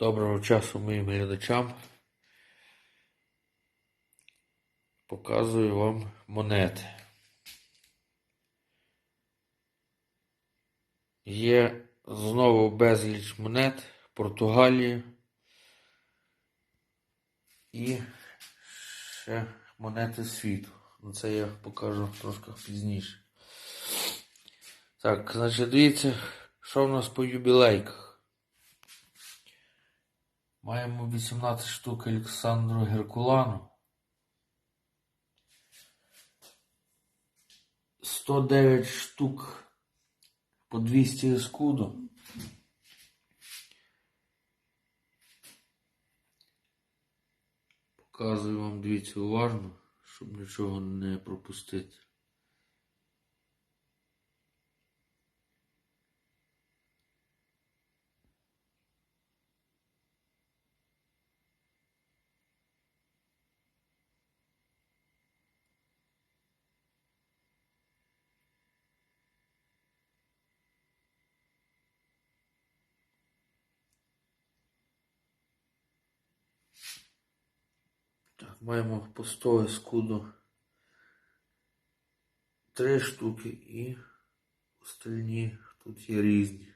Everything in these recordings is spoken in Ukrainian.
Доброго часу моїм глядачам. Показую вам монети. Є знову безліч монет Португалії і ще монети світу. Це я покажу трошки пізніше. Так, значить, дивіться, що в нас по юбілейках. Маємо 18 штук Олександру Геркулану. 109 штук по 200 ескуду. Показую вам, дивіться, уважно, щоб нічого не пропустити. Маємо по 100 ескуду три штуки і остальні тут є різні.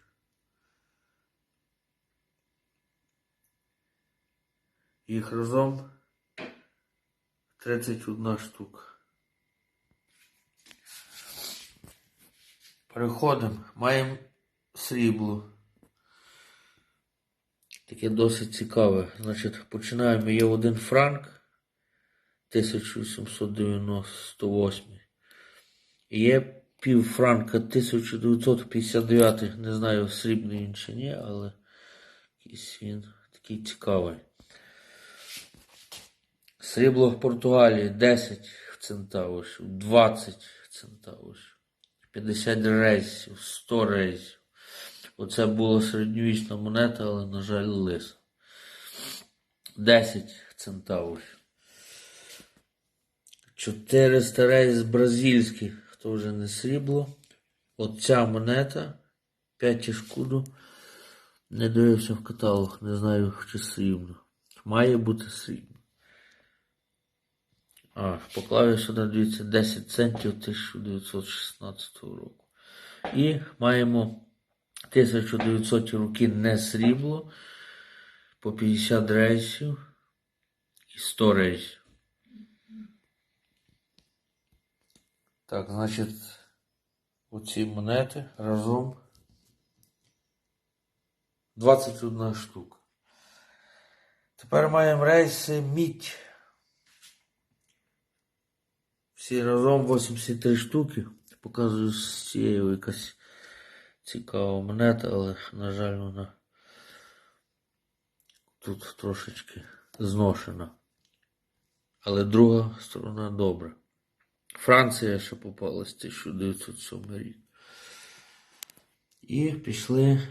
Їх разом 31 штука. Переходимо. Маємо срібло. Таке досить цікаве. Значить, починаємо. Є один франк 1898. Є пів франка 1959. Не знаю, срібний він чи ні, але якийсь він такий цікавий. Срібло в Португалії 10 центаврів, 20 центаврів, 50 рейсів, 100 рейсів. Оце була середньовічна монета, але, на жаль, лиса. 10 центаврів. 400 рейс бразильських, то вже не срібло. Оця монета 5 шкуду. Не дивився в каталог, не знаю, чи срібно. Має бути срібно. А, поклав сюди, дивіться, 10 центів 1916 року. І маємо 1900 роки не срібло по 50 рейсів і 100 рейсів. Так, значить, оці монети разом 21 штука. Тепер маємо рейси мідь. Всі разом 83 штуки. Показую з цією якась цікава монета, але, на жаль, вона тут трошечки зношена. Але друга сторона добра. Франція ще попалась 1907 рік. І пішли.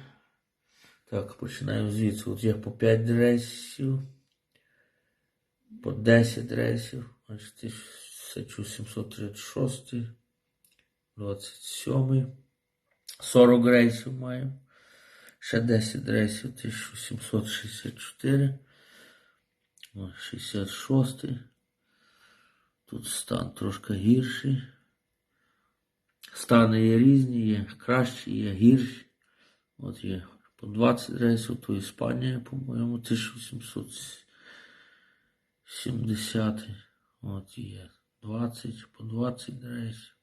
Так, починаємо звідси. От є по 5 рейсів, по 10 рейсів. Значить, 1736, 27, 40 рейсів маємо. Ще 10 рейсів 1764, 66. Тут стан трошки гірший. Стани є різні, є кращі, є гірші. От є по 20 рейсів, то Іспанія, по-моєму, 1870. От є 20 по 20 рейсів.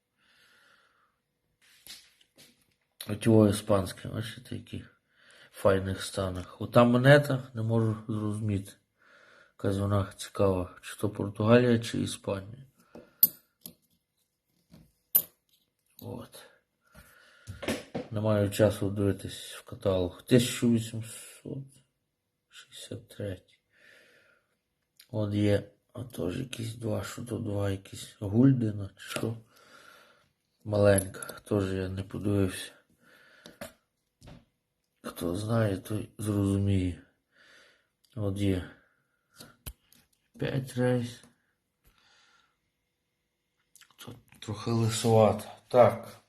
От його іспанське, бачите, в файних станах. Ота монета не можу зрозуміти. Вона цікава, чи то Португалія, чи Іспанія. От. Не маю часу дивитись в каталог. 1863. От є а теж якісь два, що то два, якісь гульдена, чи що. Маленька, теж я не подивився. Хто знає, той зрозуміє. От є. 5 рейс. Тут трохи лисувато. Так.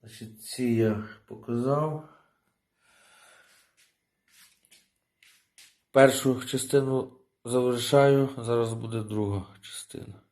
Значить, ці я показав. Першу частину завершаю, зараз буде друга частина.